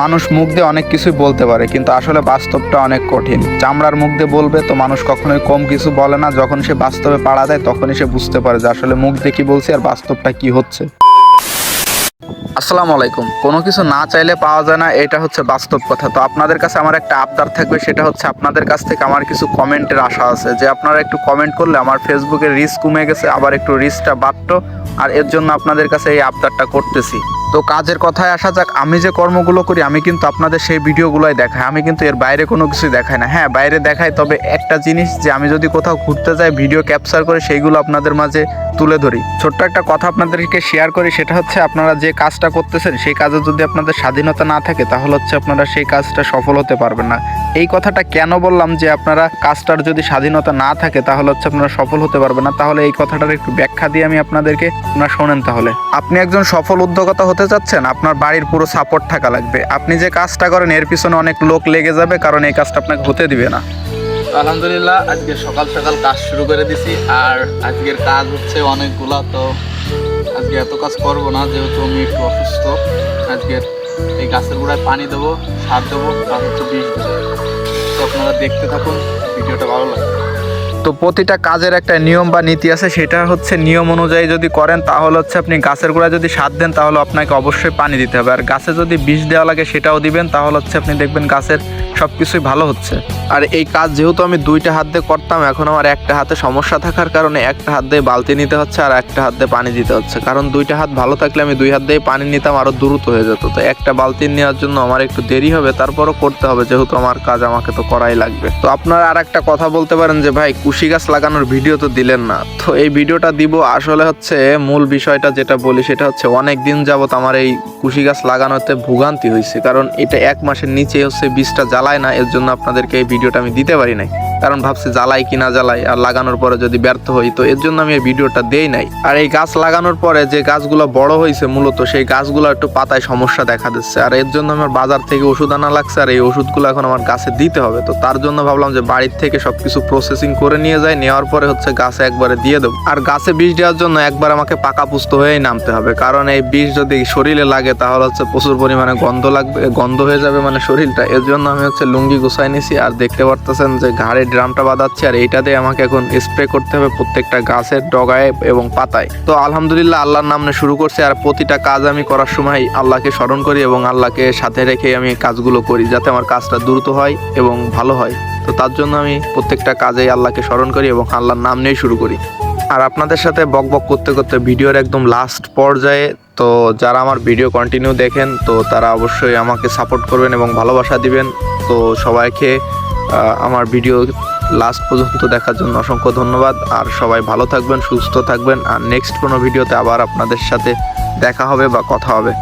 মানুষ মুখ দিয়ে অনেক কিছুই বলতে পারে, কিন্তু আসলে বাস্তবটা অনেক কঠিন। চামড়ার মুখ দিয়ে বলবে তো মানুষ কখনোই কম কিছু বলে না, যখন সে বাস্তবে পাড়া দেয় তখনই সে বুঝতে পারে যে আসলে মুখ দিয়ে কি বলছি আর বাস্তবটা কি হচ্ছে। আসসালামু আলাইকুম। কোনো কিছু না চাইলে পাওয়া যায় না, এটা হচ্ছে বাস্তব কথা। তো আপনাদের কাছে আমার একটা আবদার থাকবে, সেটা হচ্ছে আপনাদের কাছ থেকে আমার কিছু কমেন্টের আশা আছে, যে আপনারা একটু কমেন্ট করলে আমার ফেসবুকের রিস্ক কমে গেছে, আবার একটু রিস্কটা বাড়তো, আর এর জন্য আপনাদের কাছে এই আবদারটা করতেছি। তো কাজের কথায় আসা যাক, আমি যে কর্মগুলো করি, আমি কিন্তু আপনাদের সেই ভিডিওগুলোই দেখাই। আমি কিন্তু এর বাইরে কোনো কিছু দেখাই না। হ্যাঁ বাইরে দেখাই, তবে একটা জিনিস যে আমি যদি কোথাও ঘুরতে যাই, ভিডিও ক্যাপচার করে সেইগুলো আপনাদের মাঝে তুলে ধরি। ছোট্ট একটা কথা আপনাদেরকে শেয়ার করি, সেটা হচ্ছে আপনারা যে কাজটা করতেছেন, সেই কাজে যদি আপনাদের স্বাধীনতা না থাকে, তাহলে হচ্ছে আপনারা সেই কাজটা সফল হতে পারবেন না। এই কথাটা কেন বললাম যে আপনারা কাজটার যদি স্বাধীনতা না থাকে, তাহলে হচ্ছে আপনারা সফল হতে পারবেন না। তাহলে এই কথাটার একটু ব্যাখ্যা দিয়ে আমি আপনাদেরকে, আপনারা শোনেন তাহলে। আপনি একজন সফল উদ্যোক্তা হতে চাচ্ছেন, আপনার বাড়ির পুরো সাপোর্ট থাকা লাগবে। আপনি যে কাজটা করেন, এর পিছনে অনেক লোক লেগে যাবে, কারণ এই কাজটা আপনাকে হতে দিবে না। আলহামদুলিল্লাহ, আজকে সকাল সকাল কাজ শুরু করে দিছি, আর আজকের কাজ হচ্ছে অনেকগুলা, তো আজকে এত কাজ করব না, যেহেতু আমি একটু অসুস্থ। আজকের এই গাছের গোড়ায় পানি দেবো, সার দেবো, আর হচ্ছে বিষ দেবো। তো আপনারা দেখতে থাকুন, ভিডিওটা ভালো লাগবে। তো প্রতিটা কাজের একটা নিয়ম বা নীতি আছে, সেটা হচ্ছে নিয়ম অনুযায়ী যদি করেন, তাহলে হচ্ছে আপনি গাছের গোড়ায় যদি সার দেন, তাহলে আপনাকে অবশ্যই পানি দিতে হবে। আর গাছে যদি বিষ দেওয়া লাগে, সেটাও দিবেন, তাহলে হচ্ছে আপনি দেখবেন গাছের সব কিছুই ভালো হচ্ছে। আর এই কাজ যেহেতু আমি দুইটা হাত দিয়ে করতাম, এখন আমার একটা হাতে সমস্যা থাকার কারণে একটা হাত দিয়ে বালতি নিতে হচ্ছে আর একটা হাত দিয়ে পানি দিতে হচ্ছে। কারণ দুইটা হাত ভালো থাকলে আমি দুই হাত দিয়ে পানি নিতাম আরও দ্রুত হয়ে যেত। তো একটা বালতি নেওয়ার জন্য আমার একটু দেরি হবে, তারপরও করতে হবে, যেহেতু আমার কাজ আমাকে তো করাই লাগবে। তো আপনারা আর একটা কথা বলতে পারেন যে, ভাই কুশি গাছ লাগানোর ভিডিও তো দিলেন না। তো এই ভিডিওটা দিব আসলে হচ্ছে মূল বিষয়টা যেটা বলি, সেটা হচ্ছে অনেক দিন যাবৎ আমার এই কুশি গাছ লাগানোতে ভোগান্তি হয়েছে। কারণ এটা এক মাসের নিচে হচ্ছে বীজটা জ্বালায় না, এর জন্য আপনাদেরকে এই ভিডিওটা আমি দিতে পারি নাই। কারণ ভাবছি জ্বালাই কি না জ্বালাই, আর লাগানোর পরে যদি ব্যর্থ হই, তো এর জন্য আমি এই ভিডিওটা দেই নাই। আর এই গাছ লাগানোর পরে যে গাছগুলো বড় হয়েছে মূলত, সেই গাছগুলো একটু পাতায় সমস্যা দেখা দিচ্ছে। আর এর জন্য আমার বাজার থেকে ওষুধ আনা লাগছে, আর এই ওষুধগুলো এখন আমার গাছে দিতে হবে। তো তার জন্য ভাবলাম যে বাড়ির থেকে সবকিছু প্রসেসিং করে নিয়ে যাই, নেওয়ার পরে হচ্ছে গাছে একবারে দিয়ে দেবো। আর গাছে বিষ দেওয়ার জন্য একবার আমাকে পাকা পুস্ত হয়েই নামতে হবে, কারণ এই বিষ যদি শরীরে লাগে, তাহলে হচ্ছে প্রচুর পরিমাণে গন্ধ লাগবে, গন্ধ হয়ে যাবে মানে শরীরটা। এর জন্য আমি হচ্ছে লুঙ্গি গুছাই নিছি, আর দেখতে পারতেছেন যে ঘাড়ে ড্রামটা বাঁধাচ্ছি আর এইটা দিয়ে আমাকে এখন স্প্রে করতে হবে প্রত্যেকটা গাছের ডগায় এবং পাতায়। তো আলহামদুলিল্লাহ আল্লাহর নামে শুরু করছে আর প্রতিটা কাজ আমি করার সময় আল্লাহকে স্মরণ করি এবং আল্লাহকে সাথে রেখে আমি কাজগুলো করি যাতে আমার কাজটা দ্রুত হয় এবং ভালো হয়। তো তার জন্য আমি প্রত্যেকটা কাজেই আল্লাহকে স্মরণ করি এবং আল্লাহর নাম নিয়ে শুরু করি। আর আপনাদের সাথে বক বক করতে করতে ভিডিওর একদম লাস্ট পর্যায়ে, তো যারা আমার ভিডিও কন্টিনিউ দেখেন, তো তারা অবশ্যই আমাকে সাপোর্ট করবেন এবং ভালোবাসা দিবেন। তো সবাইকে আমার ভিডিও লাস্ট পর্যন্ত দেখার জন্য অসংখ্য ধন্যবাদ। আর সবাই ভালো থাকবেন, সুস্থ থাকবেন। আর নেক্সট কোনো ভিডিওতে আবার আপনাদের সাথে দেখা হবে বা কথা হবে।